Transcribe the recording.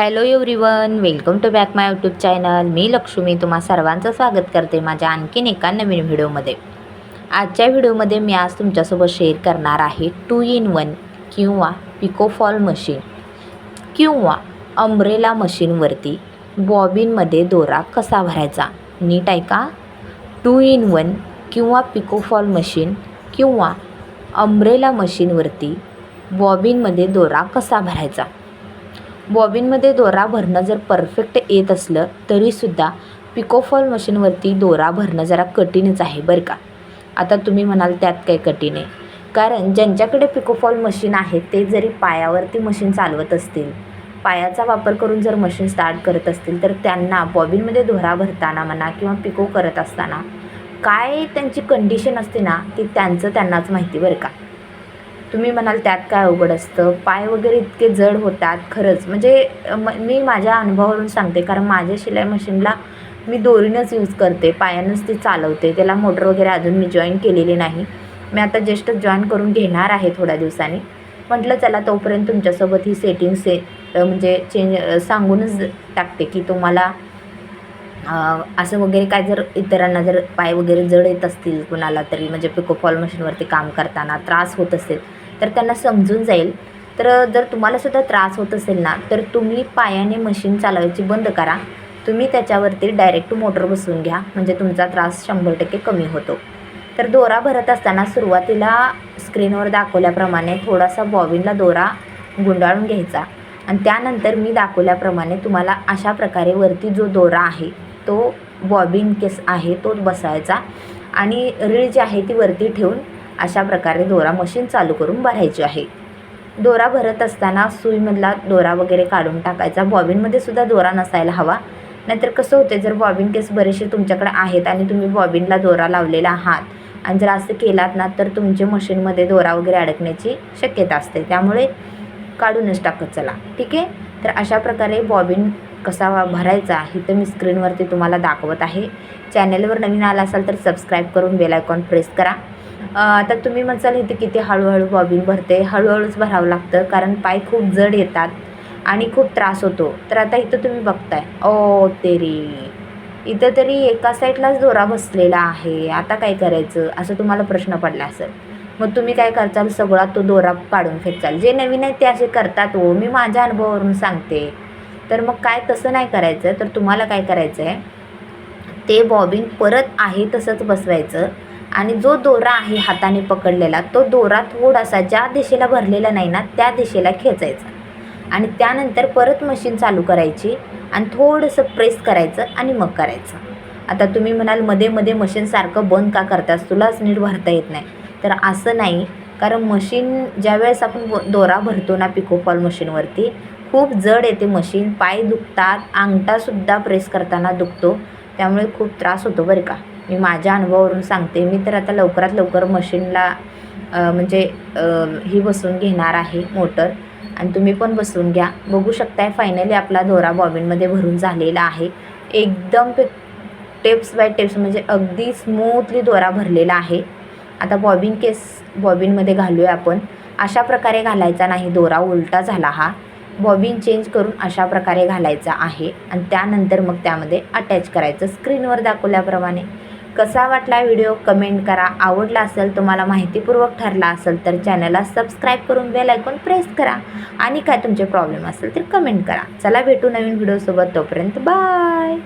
Hello everyone welcome to back my YouTube channel. मी लक्ष्मी तुम्हा सर्वांचं स्वागत करते माझ्या आणखीन एका नवीन व्हिडिओमध्ये. आजच्या व्हिडिओमध्ये मी आज तुमच्यासोबत शेअर करणार आहे टू इन वन किंवा पिकोफॉल मशीन किंवा अम्ब्रेला मशीनवरती बॉबिनमध्ये दोरा कसा भरायचा? नीट ऐका टू इन वन किंवा पिकोफॉल मशीन किंवा अम्ब्रेला मशीनवरती बॉबिनमध्ये दोरा कसा भरायचा? बॉबिनमध्ये दोरा भरणं जर परफेक्ट येत असलं तरीसुद्धा पिकोफॉल मशीनवरती दोरा भरणं जरा कठीणच आहे बरं का. आता तुम्ही म्हणाल त्यात काही कठीण आहे. कारण ज्यांच्याकडे पिकोफॉल मशीन आहे ते जरी पायावरती मशीन चालवत असतील पायाचा वापर करून जर मशीन स्टार्ट करत असतील तर त्यांना बॉबिनमध्ये दोरा भरताना म्हणा किंवा पिको करत असताना काय त्यांची कंडिशन असते ना ती त्यांचं त्यांनाच माहिती बरं का. तुम्ही म्हणाल त्यात काय अवघड असतं? पाय वगैरे इतके जड होतात खरंच. म्हणजे म मी माझ्या अनुभवावरून सांगते कारण माझ्या शिलाई मशीनला मी दोरीनंच यूज करते पायानंच ती चालवते. त्याला मोटर वगैरे अजून मी जॉईन केलेली नाही. मी आता जस्ट जॉईन करून घेणार आहे थोड्या दिवसांनी. म्हटलं चला तोपर्यंत तुमच्यासोबत ही सेटिंग से म्हणजे चेंज सांगूनच टाकते की तुम्हाला असं वगैरे काय जर इतरांना जर पाय वगैरे जड येत असतील कुणाला तरी म्हणजे पिकोफॉल मशीनवरती काम करताना त्रास होत असेल तर त्यांना समजून जाईल. तर जर तुम्हालासुद्धा त्रास होत असेल ना तर तुम्ही पायाने मशीन चालवायची बंद करा. तुम्ही त्याच्यावरती डायरेक्ट मोटर बसवून घ्या म्हणजे तुमचा त्रास शंभर टक्के कमी होतो. तर दोरा भरत असताना सुरुवातीला स्क्रीनवर दाखवल्याप्रमाणे थोडासा बॉबिनला दोरा गुंडाळून घ्यायचा. आणि त्यानंतर मी दाखवल्याप्रमाणे तुम्हाला अशा प्रकारे वरती जो दोरा आहे तो बॉबिन केस आहे तो बसायचा. आणि रीळ जी आहे ती वरती ठेवून अशा प्रकारे दोरा मशीन चालू करून भरायची आहे. दोरा भरत असताना सुईमधला दोरा वगैरे काढून टाकायचा. बॉबिनमध्ये सुद्धा दोरा नसायला हवा. नाहीतर कसं होते जर बॉबिन केस बरेचसे तुमच्याकडे आहेत आणि तुम्ही बॉबिनला दोरा लावलेला आहात आणि जर असं केलात ना तर तुमचे मशीनमध्ये दोरा वगैरे अडकण्याची शक्यता असते. त्यामुळे काढूनच टाकत चला. ठीक आहे? तर अशा प्रकारे बॉबिन कसा भरायचा हे तर मी स्क्रीनवरती तुम्हाला दाखवत आहे. चॅनलवर नवीन आला असाल तर सबस्क्राईब करून बेलायकॉन प्रेस करा. आता तुम्ही म्हणसाल इथे किती हळूहळू बॉबिन भरते. हळूहळूच भरावं लागतं कारण पाय खूप जड येतात आणि खूप त्रास होतो. तर आता इथं तुम्ही बघताय. ओ तेरी. इथं तरी एका साईडलाच दोरा बसलेला आहे. आता काय करायचं? असं तुम्हाला प्रश्न पडला असेल. मग तुम्ही काय करचाल सगळा तो दोरा काढून फेकचाल जे नवीन आहे ते असे करतात हो. मी माझ्या अनुभवावरून सांगते. तर मग काय तसं नाही करायचं तर तुम्हाला काय करायचं आहे? ते बॉबिन परत आहे तसंच बसवायचं आणि जो दोरा आहे हाताने पकडलेला तो दोरा थोडासा ज्या दिशेला भरलेला नाही ना त्या दिशेला खेचायचा. आणि त्यानंतर परत मशीन चालू करायची आणि थोडंसं प्रेस करायचं आणि मग करायचं. आता तुम्ही म्हणाल मध्ये मध्ये मशीन सारखं बंद का करतास? तुलाच नीट भरता येत नाही. तर असं नाही कारण मशीन ज्यावेळेस आपण दोरा भरतो ना पिकोफॉल मशीनवरती खूप जड येते मशीन. पाय दुखतात. अंगठासुद्धा प्रेस करताना दुखतो. त्यामुळे खूप त्रास होतो बरं का. मी माझ्या अनुभवावरून सांगते. मी तर आता लवकरात लवकर मशीनला म्हणजे ही बसवून घेणार आहे मोटर. आणि तुम्ही पण बसवून घ्या. बघू शकताय फायनली आपला दोरा बॉबिनमध्ये भरून झालेला आहे. एकदम टेप्स बाय टेप्स म्हणजे अगदी स्मूथली दोरा भरलेला आहे. आता बॉबिन केस बॉबिनमध्ये घालूया आपण. अशा प्रकारे घालायचा नाही. दोरा उलटा झाला हा. बॉबिन चेंज करून अशा प्रकारे घालायचा आहे. आणि त्यानंतर मग त्यामध्ये अटॅच करायचं. स्क्रीनवर दाखवल्याप्रमाणे. कसा वाटला व्हिडिओ कमेंट करा. आवडला असेल तुम्हाला माहितीपूर्वक ठरला असेल तर चॅनलला सबस्क्राईब करून बेल ऐकून प्रेस करा. आणि काय तुमचे प्रॉब्लेम असेल तर कमेंट करा. चला भेटू नवीन व्हिडिओसोबत तोपर्यंत बाय